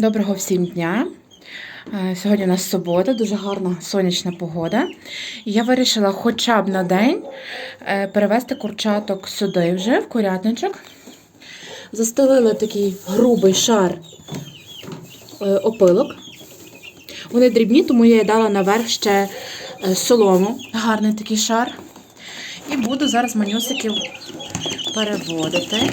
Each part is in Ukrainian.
Доброго всім дня. Е, Сьогодні у нас субота, дуже гарна сонячна погода. Я вирішила хоча б на день е, перевести курчаток сюди вже, в курятничок. Застелила такий грубий шар е, опилок. Вони дрібні, тому я їй дала наверх ще солому. Гарний такий шар. І буду зараз манюсиків переводити.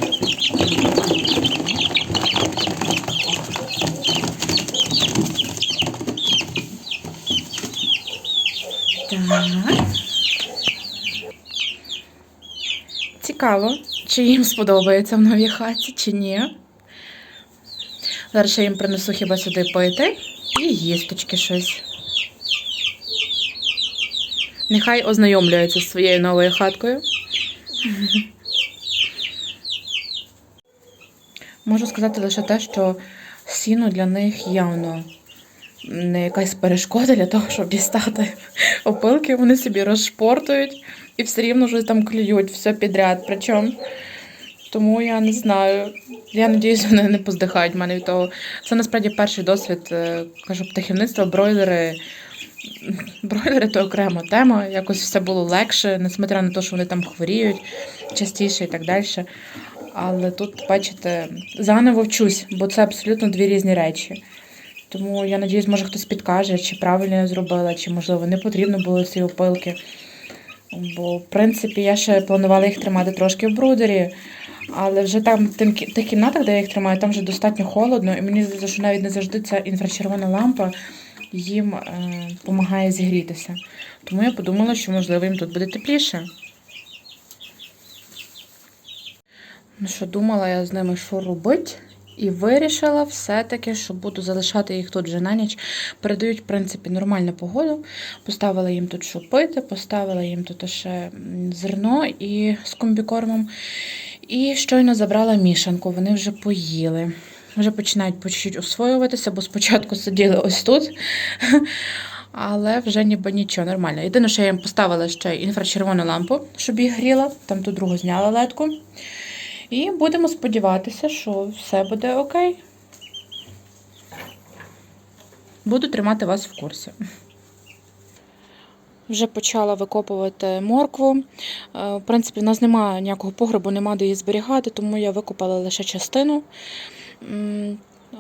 Так. Цікаво, чи їм сподобається в новій хаті, чи ні. Зараз я їм принесу хіба сюди пити і їсточки щось. Нехай ознайомлюються з своєю новою хаткою. Можу сказати лише те, що сіно для них явно не якась перешкода для того, щоб дістати опилки. Вони собі розшпортують і все рівно щось там клюють, все підряд. Причому. Тому я не знаю. Я надіюсь, вони не поздихають в мене від того. Це насправді перший досвід, е, кажу, птахівництва, бройлери. Бройлери то окрема тема. Якось все було легше, несмотря на те, що вони там хворіють частіше і так далі. Але тут, бачите, заново вчусь, бо це абсолютно дві різні речі. Тому я надіюсь, може хтось підкаже, чи правильно я зробила, чи можливо не потрібно було ці опилки. Бо, в принципі, я ще планувала їх тримати трошки в брудері, але вже там в тих кімнатах, де я їх тримаю, там вже достатньо холодно, і мені здається, що навіть не завжди ця інфрачервона лампа їм допомагає зігрітися. Тому я подумала, що можливо їм тут буде тепліше. Ну що, думала я з ними, що робити. І вирішила все-таки, що буду залишати їх тут вже на ніч. Передають, в принципі, нормальну погоду. Поставила їм тут що пити, поставила їм тут ще зерно і з комбікормом. І щойно забрала мішанку, вони вже поїли. Вже починають по чуть-чуть освоюватися, бо спочатку сиділи ось тут. Але вже ніби нічого, нормально. Єдине, що я їм поставила ще інфрачервону лампу, щоб їх гріла. Там ту другу зняла ледку. І будемо сподіватися, що все буде окей. Буду тримати вас в курсі. Вже почала викопувати моркву. Е, В принципі, в нас немає ніякого погребу, нема де її зберігати, тому я викопала лише частину.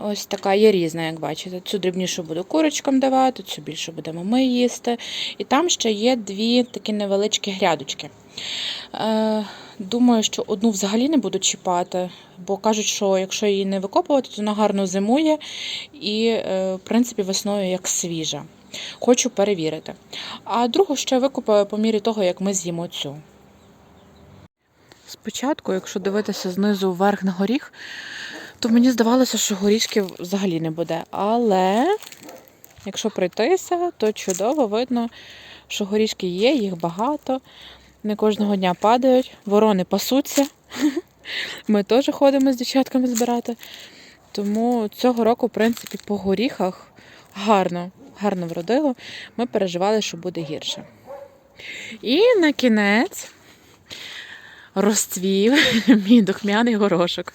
Ось така є різна, як бачите. Цю дрібнішу буду курочкам давати, цю більше будемо ми їсти. І там ще є дві такі невеличкі грядочки. Е, Думаю, що одну взагалі не буду чіпати, бо кажуть, що якщо її не викопувати, то вона гарно зимує і, е, в принципі, весною як свіжа. Хочу перевірити. А другу ще викопаю по мірі того, як ми з'їмо цю. Спочатку, якщо дивитися знизу вверх на горіх, то мені здавалося, що горішків взагалі не буде. Але якщо пройтися, то чудово видно, що горішки є, їх багато. Не кожного дня падають, ворони пасуться. Ми теж ходимо з дівчатками збирати. Тому цього року, в принципі, по горіхах гарно, гарно вродило. Ми переживали, що буде гірше. І на кінець розцвів мій духмяний горошок.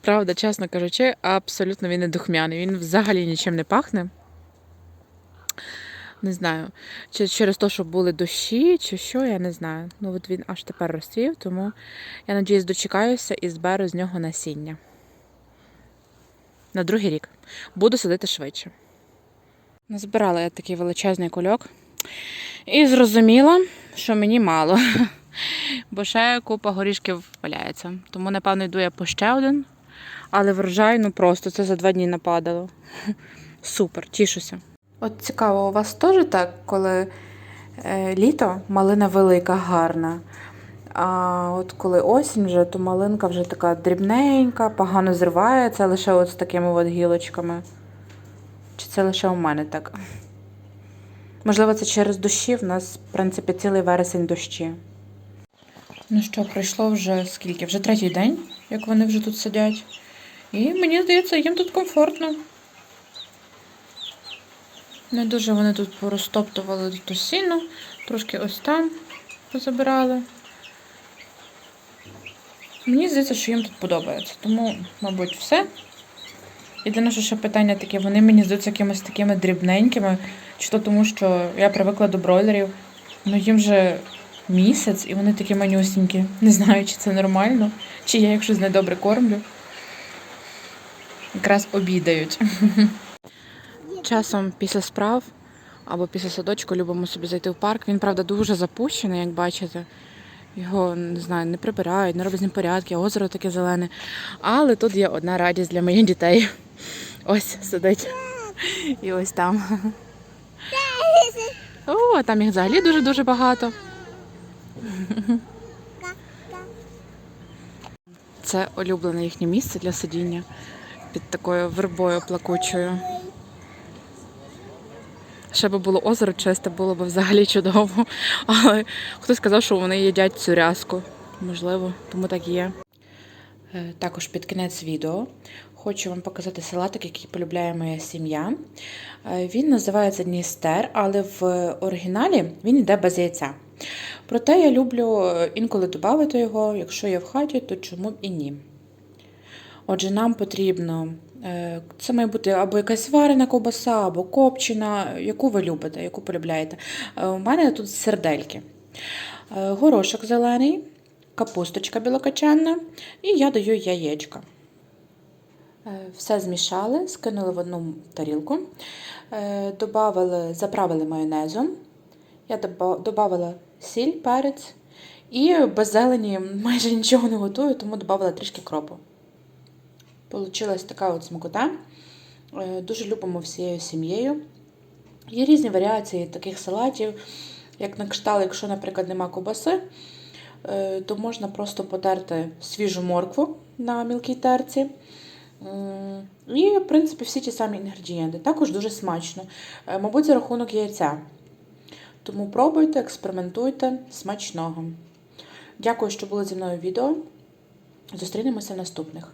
Правда, чесно кажучи, абсолютно він не духмяний. Він взагалі нічим не пахне. Не знаю, чи через те, що були дощі, чи що, я не знаю. Ну, от він аж тепер розцвів, тому я надіюсь, дочекаюся і зберу з нього насіння. На другий рік. Буду садити швидше. Назбирала я такий величезний кульок і зрозуміла, що мені мало. Бо ще купа горішків валяється. Тому, напевно, йду я по ще один. Але врожай, ну просто це за два дні нападало. Супер, тішуся. От цікаво, у вас теж так, коли е, літо малина велика, гарна. А от коли осінь вже, то малинка вже така дрібненька, погано зривається лише от з такими от гілочками. Чи це лише у мене так? Можливо, це через дощі. В нас, в принципі, цілий вересень дощі. Ну що, пройшло вже скільки? Вже третій день, як вони вже тут сидять. І мені здається, їм тут комфортно. Не дуже вони тут порозтоптували тут сіно, трошки ось там позабирали. Мені здається, що їм тут подобається. Тому, мабуть, все. Єдине, що ще питання таке, вони мені здаються якимось такими дрібненькими, чи то тому, що я привикла до бройлерів, ну їм вже місяць і вони такі манюсінькі. Не знаю, чи це нормально, чи я їх щось недобре кормлю. Якраз обідають. Часом після справ або після садочку любимо собі зайти в парк. Він, правда, дуже запущений, як бачите. Його не знаю, не прибирають, не роблять з ним порядки, озеро таке зелене. Але тут є одна радість для моїх дітей. Ось сидить. І ось там. О, там їх взагалі дуже-дуже багато. Це улюблене їхнє місце для сидіння під такою вербою плакучою. Ще би було озеро чисте, було б взагалі чудово. Але хтось сказав, що вони їдять цю рязку. Можливо, тому так і є. Е, Також під кінець відео хочу вам показати салатик, який полюбляє моя сім'я. Е, Він називається Дністер, але в оригіналі він йде без яйця. Проте я люблю е, інколи додати його, якщо я в хаті, то чому б і ні. Отже, нам потрібно, це має бути або якась варена ковбаса, або копчена, яку ви любите, яку полюбляєте. Е, У мене тут сердельки. Е, Горошок зелений, капусточка білокачанна і я даю яєчка. Е, Все змішали, скинули в одну тарілку, е, добавили, заправили майонезом. Я додавала сіль, перець і без зелені майже нічого не готую, тому додавала трішки кропу. Получилась така от смакота. Е, Дуже любимо всією сім'єю. Є різні варіації таких салатів, як на кшталт, якщо, наприклад, нема ковбаси, е, то можна просто потерти свіжу моркву на мілкій терці. І, в принципі, всі ті самі інгредієнти. Також дуже смачно. Е, Мабуть, за рахунок яйця. Тому пробуйте, експериментуйте смачного. Дякую, що були зі мною відео. Зустрінемося в наступних.